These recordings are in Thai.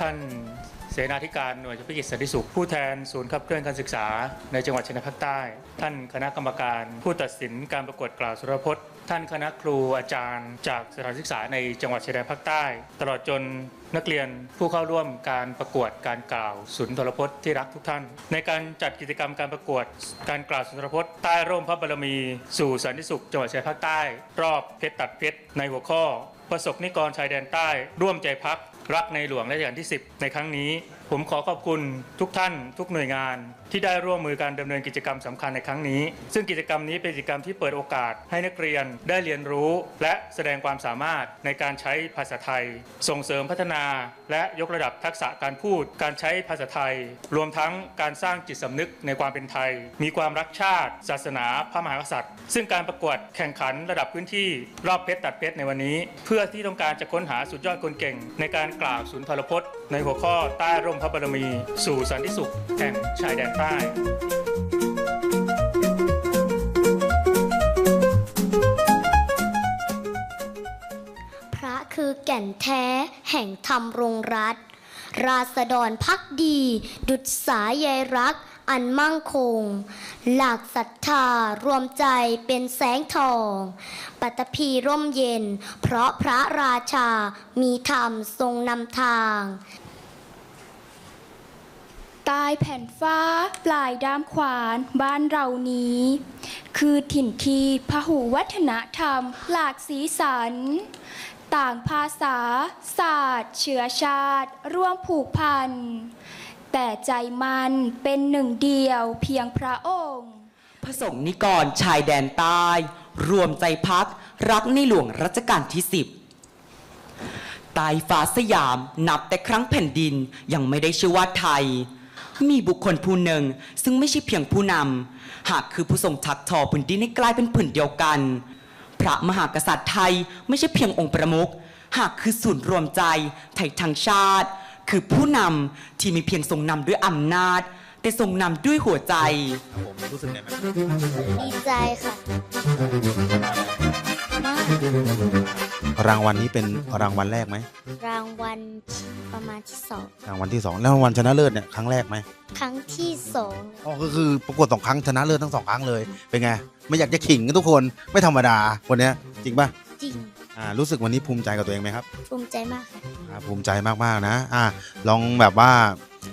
ท่านาธิการหน่วยเฉพาะกิจสันติสุขผู้แทนศูนย์ขับเคลื่อนการศึกษา ในจังหวัดชายแดนภาคใต้ ท่านคณะกรรมการ ผู้ตัดสินการประกวดกล่าวสุรพจน์ ท่านคณะครูอาจารย์ จากสถานศึกษาในจังหวัดชายแดนภาคใต้ ตลอดจนนักเรียนผู้เข้าร่วมการประกวดการกล่าวสุนทรพจน์ที่รักทุกท่าน ในการจัดกิจกรรมการประกวดการกล่าวสุนทรพจน์ใต้ร่มพระบารมี สู่สันติสุขจังหวัดชายแดนภาคใต้ รอบเพชรตัดเพชรในหัวข้อประสบนิกรชายแดนใต้ ร่วมใจพัก รักในหลวงรัชกาลที่ 10 ในครั้งนี้ผมขอขอบคุณทุกท่านทุกหน่วยงาน ที่ได้ร่วมมือการดำเนินกิจกรรมสำคัญในครั้งนี้ ซึ่งกิจกรรมนี้เป็นกิจกรรมที่เปิดโอกาสให้นักเรียนได้เรียนรู้ และแสดงความสามารถในการใช้ภาษาไทย ส่งเสริมพัฒนา และยกระดับทักษะการพูด การใช้ภาษาไทย รวมทั้งการสร้างจิตสำนึกในความเป็นไทย มีความรักชาติ ศาสนา พระมหากษัตริย์ ซึ่งการประกวดแข่งขันระดับพื้นที่รอบเพชรตัดเพชรในวันนี้ เพื่อที่ต้องการจะค้นหาสุดยอดคนเก่ง ในการกล่าวสุนทรพจน์ในหัวข้อใต้ร่มพระบารมี สู่สันติสุขแห่งชายแดนใต้พระคือแก่นแท้แห่งธรรมรงรัตราษฎรพักดี ดุจสายใยรัก อันมั่งคง หลักศรัทธารวมใจเป็นแสงทอง ปัตตภีร่มเย็น เพราะพระราชามีธรรมทรงนำทางใต้แผ่นฟ้าปลายด้ามขวานบ้านเรานี้ คือถิ่นที่พหูวัฒนธรรมหลากสีสัน ต่างภาษา ศาสตร์ เชื้อชาติ ร่วมผูกพัน แต่ใจมันเป็นหนึ่งเดียวเพียงพระองค์ พระสงฆ์นิกรชายแดนใต้ รวมใจพัก รักในหลวงรัชกาลที่สิบใตายฟ้าสยามนับแต่ครั้งแผ่นดินยังไม่ได้ชื่อว่าไทย มีบุคคลผู้หนึ่งซึ่งไม่ใช่เพียงผู้นำหากคือผู้ทรงชักทอพื้นดินให้กลายเป็นผืนเดียวกัน พระมหากษัตริย์ไทยไม่ใช่เพียงองค์ประมุขหากคือศูนย์รวมใจไทยทั้งชาติ คือผู้นำที่มีเพียงทรงนำด้วยอำนาจ แต่ทรงนำด้วยหัวใจผมรู้สึกไงไหมดีใจค่ะมากรางวัลนี้เป็นรางวัลแรกไหมรางวัลประมาณที่สองรางวัลที่สองแล้วรางวัลชนะเลิศเนี่ยครั้งแรกไหมครั้งที่สองอ๋อก็คือประกวดสองครั้งชนะเลิศทั้งสองครั้งเลยเป็นไงไม่อยากจะขิงกันทุกคนไม่ธรรมดาคนเนี้ยจริงป่ะจริง อ่ารู้สึกวันนี้ภูมิใจกับตัวเองไหมครับภูมิใจมากค่ะอ่าภูมิใจมากๆนะอ่าลองแบบว่า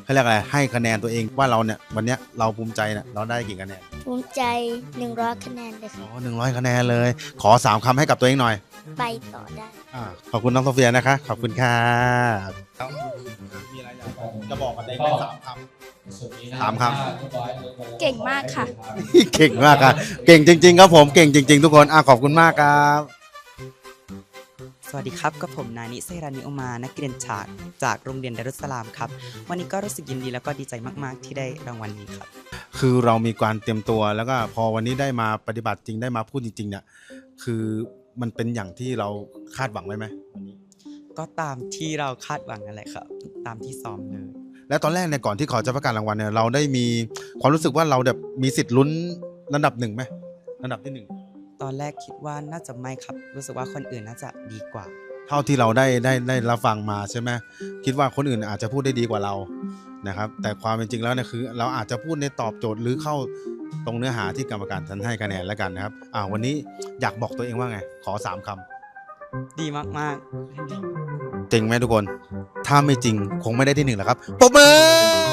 เขาเรียกอะไรให้คะแนนตัวเองว่าเราเนี่ยวันเนี้ยเราภูมิใจเนี่ยเราได้กี่คะแนนภูมิใจ100คะแนนเลยอ๋ค่ะอหนึ่งร้อยคะแนนเลย ขอสามคำให้กับตัวเองหน่อยไปต่อได้ อ่าขอบคุณน้องโซเฟียนะคะ ขอบคุณค่ะมีอะไรอยากจะบอกกับตัวเองไหมสามคำถามครับเก่งมากค่ะเก่งมากครับเก่งจริง ๆ ครับผมเก่งจริง ๆ ทุกคนอะขอบคุณมากครับส วัสดีครับกับผมนานิเซรานิโอมานักเรียนฉากจากโรงเรียนดารุสสลามครับ วันนี้ก็รู้สึกยินดีแล้วก็ดีใจมากๆ ที่ได้รางวัลนี้ครับ คือเรามีการเตรียมตัวแล้วก็พอวันนี้ได้มาปฏิบัติจริงได้มาพูดจริงๆเนี่ยคือมันเป็นอย่างที่เราคาดหวังไว้ไหมวันนี้ก็ตามที่เราคาดหวังนั่นแหละครับ ตามที่ซ้อมเลย แล้วตอนแรกเนี่ยก่อนที่เขาจะประกาศรางวัลเนี่ยเราได้มีความรู้สึกว่าเราแบบมีสิทธิ์ลุ้นระดับหนึ่งไหมระดับที่หนึ่ง ตอนแรกคิดว่าน่าจะไม่ครับ รู้สึกว่าคนอื่นน่าจะดีกว่า เท่าที่เราได้ได้ได้รับฟังมาใช่ไหมคิดว่าคนอื่นอาจจะพูดได้ดีกว่าเรานะครับ แต่ความเป็นจริงแล้วเนี่ยคือ เราอาจจะพูดในตอบโจทย์หรือเข้าตรงเนื้อหาที่กรรมการท่านให้คะแนนแล้วกันนะครับอ่าวันนี้อยากบอกตัวเองว่าไง ขอสามคำดีมากจริงไหมทุกคน ถ้าไม่จริงคงไม่ได้ที่หนึ่งหรอกครับปรบมือ